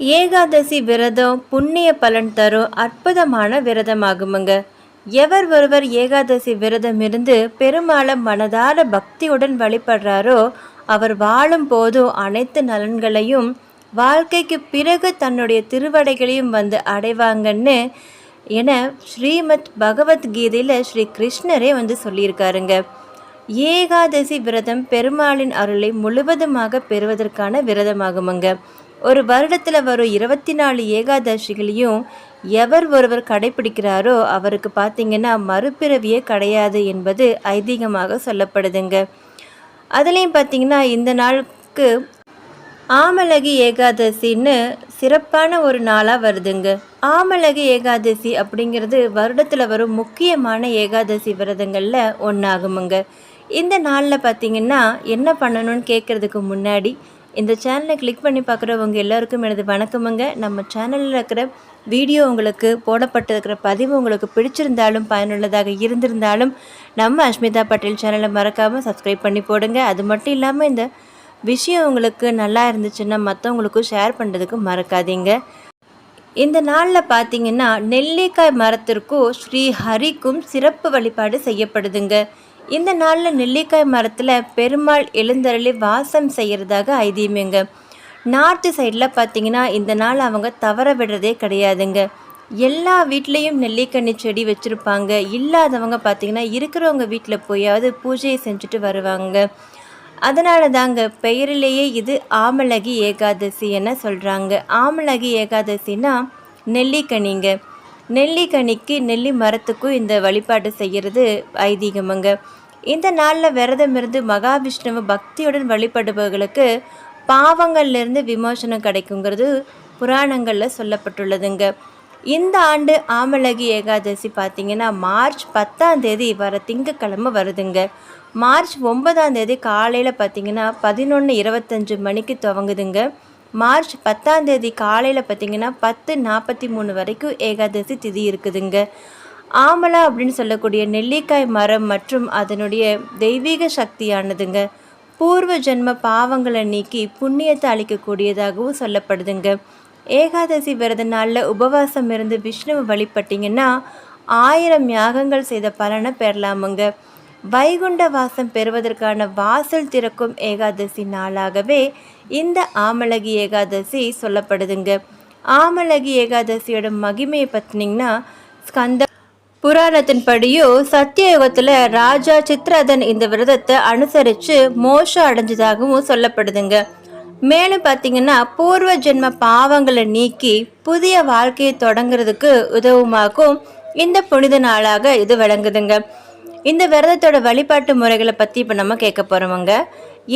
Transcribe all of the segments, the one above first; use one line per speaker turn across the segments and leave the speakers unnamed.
ஏகாதசி விரதம் புண்ணிய பலன் தரும் அற்புதமான விரதமாகுமுங்க. எவர் ஒருவர் ஏகாதசி விரதம் இருந்து பெருமாளை மனதார பக்தியுடன் வழிபடுறாரோ அவர் வாழும் போதும் அனைத்து நலன்களையும் வாழ்க்கைக்கு பிறகு தன்னுடைய திருவடைகளையும் வந்து அடைவாங்கன்னு என ஸ்ரீமத் பகவத்கீதையில் ஸ்ரீ கிருஷ்ணரே வந்து சொல்லியிருக்காருங்க. ஏகாதசி விரதம் பெருமாளின் அருளை முழுவதுமாக பெறுவதற்கான விரதமாகுமுங்க. ஒரு வருடத்தில் வரும் இருபத்தி நாலு ஏகாதசிகளையும் எவர் ஒருவர் கடைபிடிக்கிறாரோ அவருக்கு பார்த்தீங்கன்னா மறுபிறவியே கிடையாது என்பது ஐதீகமாக சொல்லப்படுதுங்க. அதுலேயும் பார்த்தீங்கன்னா இந்த நாளுக்கு ஆமலகி ஏகாதசின்னு சிறப்பான ஒரு நாளாக வருதுங்க. ஆமலகி ஏகாதசி அப்படிங்கிறது வருடத்தில் வரும் முக்கியமான ஏகாதசி விரதங்களில் ஒன்றாகுமுங்க இந்த நாளில் பார்த்தீங்கன்னா என்ன பண்ணணும்னு கேட்குறதுக்கு முன்னாடி இந்த சேனலை கிளிக் பண்ணி பார்க்குறவங்க எல்லாருக்கும் எனது வணக்கமுங்க. நம்ம சேனலில் இருக்கிற வீடியோ உங்களுக்கு போடப்பட்டிருக்கிற பதிவு உங்களுக்கு பிடிச்சிருந்தாலும் பயனுள்ளதாக இருந்திருந்தாலும் நம்ம அஸ்மிதா பட்டேல் சேனலை மறக்காமல் சப்ஸ்கிரைப் பண்ணி போடுங்க. அது மட்டும் இல்லாமல் இந்த விஷயம் உங்களுக்கு நல்லா இருந்துச்சுன்னா மற்றவங்களுக்கும் ஷேர் பண்ணுறதுக்கு மறக்காதீங்க. இந்த நாளில் பார்த்தீங்கன்னா நெல்லிக்காய் மரத்திற்கும் ஸ்ரீ ஹரிக்கும் சிறப்பு வழிபாடு செய்யப்படுதுங்க. இந்த நாளில் நெல்லிக்காய் மரத்தில் பெருமாள் எழுந்தருளி வாசம் செய்கிறதாக ஐதீமியங்க நார்த்து சைடில் பார்த்தீங்கன்னா இந்த நாள் அவங்க தவற விடுறதே கிடையாதுங்க. எல்லா வீட்லேயும் நெல்லிக்கனி செடி வச்சுருப்பாங்க. இல்லாதவங்க பார்த்திங்கன்னா இருக்கிறவங்க வீட்டில் போயாவது பூஜையை செஞ்சுட்டு வருவாங்க. அதனால தாங்க பெயரிலேயே இது ஆமலகி ஏகாதசி என சொல்கிறாங்க ஆமலகி ஏகாதசினா நெல்லிக்கனிங்க. நெல்லிக்கனிக்கு நெல்லி மரத்துக்கும் இந்த வழிபாடு செய்கிறது ஐதீகமுங்க. இந்த நாளில் விரதம் இருந்து மகாவிஷ்ணுவை பக்தியுடன் வழிபடுபவர்களுக்கு பாவங்கள்லேருந்து விமோசனம் கிடைக்குங்கிறது புராணங்களில் சொல்லப்பட்டுள்ளதுங்க. இந்த ஆண்டு ஆமலகி ஏகாதசி பார்த்திங்கன்னா மார்ச் பத்தாம் தேதி வர திங்கக்கிழமை வருதுங்க. மார்ச் ஒன்பதாம் தேதி காலையில் பார்த்திங்கன்னா பதினொன்று இருபத்தஞ்சு மணிக்கு துவங்குதுங்க. மார்ச் பத்தாம் தேதி காலையில் பார்த்திங்கன்னா பத்து நாற்பத்தி மூணு வரைக்கும் ஏகாதசி திதி இருக்குதுங்க. ஆமலா அப்படின்னு சொல்லக்கூடிய நெல்லிக்காய் மரம் மற்றும் அதனுடைய தெய்வீக சக்தியானதுங்க. பூர்வ ஜென்ம பாவங்களை நீக்கி புண்ணியத்தை அளிக்கக்கூடியதாகவும் சொல்லப்படுதுங்க. ஏகாதசி விரத நாளில் உபவாசம் இருந்து விஷ்ணுவை வழிபட்டிங்கன்னா ஆயிரம் யாகங்கள் செய்த பலனை பெறலாமுங்க. வைகுண்ட வாசம் பெறுவதற்கான வாசல் திறக்கும் ஏகாதசி நாளாகவே இந்த ஆமலகி ஏகாதசி சொல்லப்படுதுங்க. ஆமலகி ஏகாதசியோட மகிமையை பற்றினீங்கன்னா ஸ்கந்த புராணத்தின்படியும் சத்தியயுகத்தில் ராஜா சித்ரதன் இந்த விரதத்தை அனுசரித்து மோஷம் அடைஞ்சதாகவும் சொல்லப்படுதுங்க. மேலும் பார்த்தீங்கன்னா பூர்வ ஜென்ம பாவங்களை நீக்கி புதிய வாழ்க்கையை தொடங்குறதுக்கு உதவுமாக்கும் இந்த புனித நாளாக இது விளங்குதுங்க. இந்த விரதத்தோட வழிபாட்டு முறைகளை பற்றி இப்போ நம்ம கேட்க போகிறோமுங்க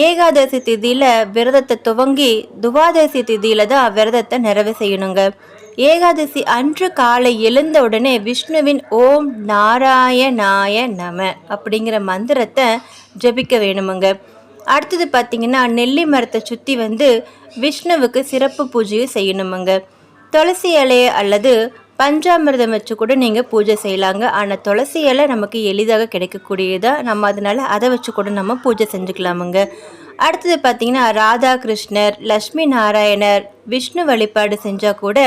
ஏகாதசி திதியில் விரதத்தை துவங்கி துவாதசி திதியில் தான் விரதத்தை நிறைவு செய்யணுங்க. ஏகாதசி அன்று காலை எழுந்த உடனே விஷ்ணுவின் ஓம் நாராயணாய நம அப்படிங்கிற மந்திரத்தை ஜபிக்க வேணுமுங்க. அடுத்தது பார்த்திங்கன்னா நெல்லி மரத்தை சுற்றி வந்து விஷ்ணுவுக்கு சிறப்பு பூஜையை செய்யணுமுங்க. துளசி இலையை அல்லது பஞ்சாமிர்தம் வச்சு கூட நீங்கள் பூஜை செய்யலாங்க. ஆனால் துளசி இலை நமக்கு எளிதாக கிடைக்கக்கூடியதாக நம்ம அதனால் அதை வச்சு கூட நம்ம பூஜை செஞ்சுக்கலாமுங்க. அடுத்தது பார்த்திங்கன்னா ராதாகிருஷ்ணர் லக்ஷ்மி நாராயணர் விஷ்ணு வழிபாடு செஞ்சால் கூட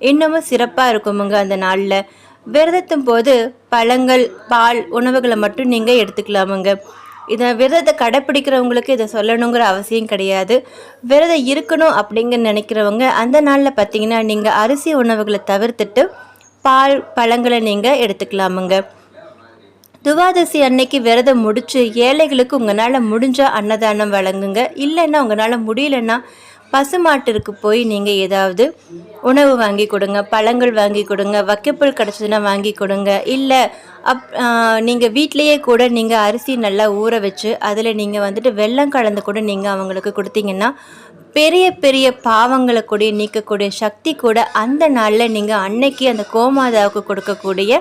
இன்னமும் சிறப்பாக இருக்குமுங்க அந்த நாளில். விரதத்தும் போது பழங்கள் பால் உணவுகளை மட்டும் நீங்கள் எடுத்துக்கலாமுங்க. இதை விரதத்தை கடைப்பிடிக்கிறவங்களுக்கு இதை சொல்லணுங்கிற அவசியம் கிடையாது. விரதம் இருக்கணும் அப்படிங்கன்னு நினைக்கிறவங்க அந்த நாளில் பார்த்தீங்கன்னா நீங்கள் அரிசி உணவுகளை தவிர்த்துட்டு பால் பழங்களை நீங்கள் எடுத்துக்கலாமுங்க. துவாதசி அன்னைக்கு விரதம் முடித்து ஏழைகளுக்கு உங்களால் முடிஞ்சால் அன்னதானம் வழங்குங்க. இல்லைன்னா உங்களால் முடியலன்னா பசுமாட்டிற்கு போய் நீங்கள் ஏதாவது உணவு வாங்கி கொடுங்க பழங்கள் வாங்கி கொடுங்க வைக்கப்புல் கிடச்சதுன்னா வாங்கி கொடுங்க. இல்லை அப் நீங்கள் வீட்லேயே கூட நீங்கள் அரிசி நல்லா ஊற வச்சு அதில் நீங்கள் வந்துட்டு வெள்ளம் கலந்து கூட நீங்கள் அவங்களுக்கு கொடுத்தீங்கன்னா பெரிய பெரிய பாவங்களை கூட நீக்கக்கூடிய சக்தி கூட அந்த நாளில் நீங்கள் அன்னைக்கு அந்த கோமாதாவுக்கு கொடுக்கக்கூடிய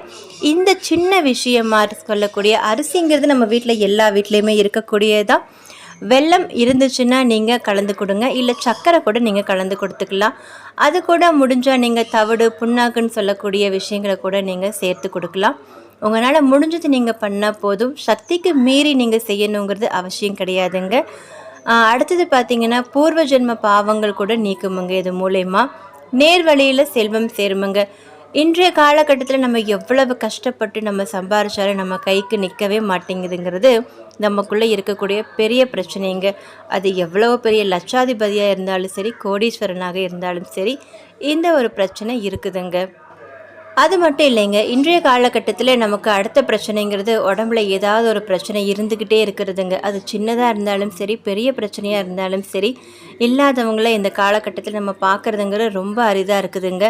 இந்த சின்ன விஷயமா சொல்லக்கூடிய அரிசிங்கிறது நம்ம வீட்டில் எல்லா வீட்லேயுமே இருக்கக்கூடியதான் வெள்ளம் இருந்துச்சுன்னா நீங்கள் கலந்து கொடுங்க இல்லை சர்க்கரை கூட நீங்கள் கலந்து கொடுத்துக்கலாம். அது கூட முடிஞ்சால் நீங்கள் தவிடு புண்ணாக்குன்னு சொல்லக்கூடிய விஷயங்களை கூட நீங்கள் சேர்த்து கொடுக்கலாம். உங்களால் முடிஞ்சது நீங்கள் பண்ணால் போதும். சக்திக்கு மீறி நீங்கள் செய்யணுங்கிறது அவசியம் கிடையாதுங்க. அடுத்தது பார்த்தீங்கன்னா பூர்வ ஜென்ம பாவங்கள் கூட நீக்குமுங்க இது மூலயமா. நேர் வழியில் செல்வம் சேருமுங்க. இன்றைய காலகட்டத்தில் நம்ம எவ்வளவு கஷ்டப்பட்டு நம்ம சம்பாரிச்சாலும் நம்ம கைக்கு நிற்கவே மாட்டேங்குதுங்கிறது நமக்குள்ளே இருக்கக்கூடிய பெரிய பிரச்சனைங்க. அது எவ்வளோ பெரிய லட்சாதிபதியாக இருந்தாலும் சரி கோடீஸ்வரனாக இருந்தாலும் சரி இந்த ஒரு பிரச்சனை இருக்குதுங்க. அது மட்டும் இல்லைங்க. இன்றைய காலகட்டத்தில் நமக்கு அடுத்த பிரச்சனைங்கிறது உடம்புல ஏதாவது ஒரு பிரச்சனை இருந்துக்கிட்டே இருக்கிறதுங்க. அது சின்னதாக இருந்தாலும் சரி பெரிய பிரச்சனையாக இருந்தாலும் சரி இல்லாதவங்கள இந்த காலகட்டத்தில் நம்ம பார்க்குறதுங்கிறது ரொம்ப அரிதாக இருக்குதுங்க.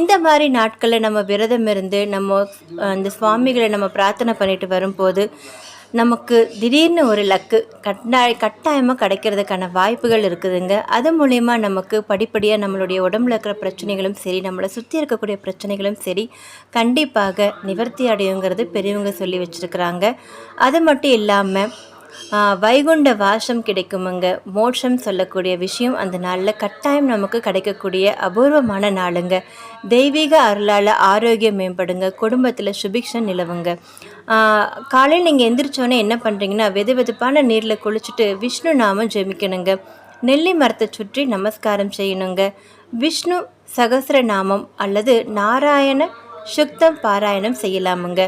இந்த மாதிரி நாட்களில் நம்ம விரதம் இருந்து நம்ம அந்த சுவாமிகளை நம்ம பிரார்த்தனை பண்ணிட்டு வரும்போது நமக்கு திடீர்னு ஒரு லக்கு கட்டாய கட்டாயமாக கிடைக்கிறதுக்கான வாய்ப்புகள் இருக்குதுங்க. அது மூலயமா நமக்கு படிப்படியாக நம்மளுடைய உடம்புல இருக்கிற பிரச்சனைகளும் சரி நம்மளை சுற்றி இருக்கக்கூடிய பிரச்சனைகளும் சரி கண்டிப்பாக நிவர்த்தி அடையுங்கிறது பெரியவங்க சொல்லி வச்சுருக்கிறாங்க. அது மட்டும் இல்லாமல் வைகுண்ட வாசம் கிடைக்குமுங்க. மோட்சம் சொல்லக்கூடிய விஷயம் அந்த நாளில் கட்டாயம் நமக்கு கிடைக்கக்கூடிய அபூர்வமான நாளுங்க. தெய்வீக அருளால் ஆரோக்கியம் மேம்படுங்க. குடும்பத்தில் சுபிக்ஷன் நிலவுங்க. காலையில் நீங்கள் எந்திரிச்சோன்னே என்ன பண்ணுறீங்கன்னா வெது வெதுப்பான நீரில் குளிச்சுட்டு விஷ்ணு நாமம் ஜெமிக்கணுங்க நெல்லி மரத்தை சுற்றி நமஸ்காரம் செய்யணுங்க. விஷ்ணு சகசர நாமம் அல்லது நாராயண சுக்தம் பாராயணம் செய்யலாமுங்க.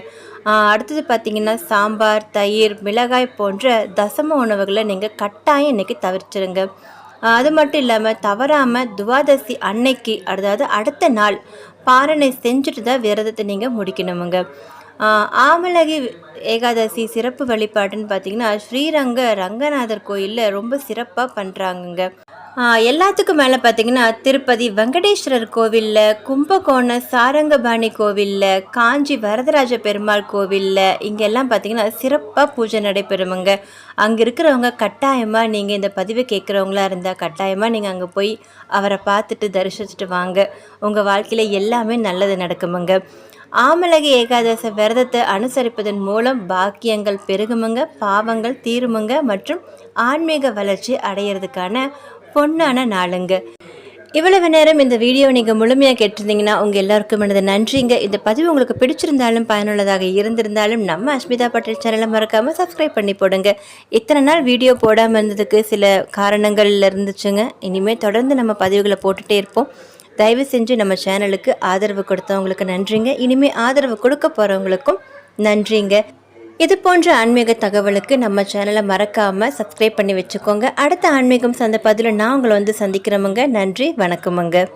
அடுத்தது பார்த்திங்கன்னா சாம்பார் தயிர் மிளகாய் போன்ற தசம உணவுகளை நீங்கள் கட்டாயம் இன்றைக்கி தவிர்த்துருங்க. அது மட்டும் இல்லாமல் தவறாமல் துவாதசி அன்னைக்கு அதாவது அடுத்த நாள் பாரணை செஞ்சுட்டு தான் விரதத்தை நீங்கள் முடிக்கணுமுங்க. ஆமலகி ஏகாதசி சிறப்பு வழிபாடுன்னு பார்த்தீங்கன்னா ஸ்ரீரங்க ரங்கநாதர் கோயிலில் ரொம்ப சிறப்பாக பண்ணுறாங்கங்க எல்லாத்துக்கும் மேலே பார்த்தீங்கன்னா திருப்பதி வெங்கடேஸ்வரர் கோவிலில் கும்பகோண சாரங்கபாணி கோவிலில் காஞ்சி வரதராஜ பெருமாள் கோவிலில் இங்கெல்லாம் பார்த்தீங்கன்னா சிறப்பாக பூஜை நடைபெறுமுங்க. அங்கே இருக்கிறவங்க கட்டாயமாக நீங்கள் இந்த பதிவை கேட்குறவங்களா இருந்தால் கட்டாயமாக நீங்கள் அங்கே போய் அவரை பார்த்துட்டு தரிசிச்சுட்டு வாங்க. உங்கள் வாழ்க்கையில் எல்லாமே நல்லது நடக்குமுங்க. ஆமலக ஏகாதச விரதத்தை அனுசரிப்பதன் மூலம் பாக்கியங்கள் பெருகுமுங்க பாவங்கள் தீருமுங்க மற்றும் ஆன்மீக வளர்ச்சி அடையிறதுக்கான பொன்னான நாளுங்க. இவ்வளவு நேரம் இந்த வீடியோ நீங்கள் முழுமையாக கேட்டிருந்தீங்கன்னா உங்கள் எல்லாருக்கும் எனது நன்றிங்க. இந்த பதிவு உங்களுக்கு பிடிச்சிருந்தாலும் பயனுள்ளதாக இருந்திருந்தாலும் நம்ம அஸ்மிதா பட்டேல் சேனலை மறக்காமல் சப்ஸ்கிரைப் பண்ணி போடுங்க. இத்தனை நாள் வீடியோ போடாமல் இருந்ததுக்கு சில காரணங்கள் இருந்துச்சுங்க. இனிமேல் தொடர்ந்து நம்ம பதிவுகளை போட்டுகிட்டே இருப்போம். தயவு செஞ்சு நம்ம சேனலுக்கு ஆதரவு கொடுத்தவங்களுக்கு நன்றிங்க. இனிமேல் ஆதரவு கொடுக்க போகிறவங்களுக்கும் நன்றிங்க. இது போன்ற ஆன்மீக தகவலுக்கு நம்ம சேனலை மறக்காமல் சப்ஸ்கிரைப் பண்ணி வச்சுக்கோங்க. அடுத்த ஆன்மீகம் சந்த பதில் நான் உங்களை வந்து சந்திக்கிறோமுங்க. நன்றி வணக்கமுங்க.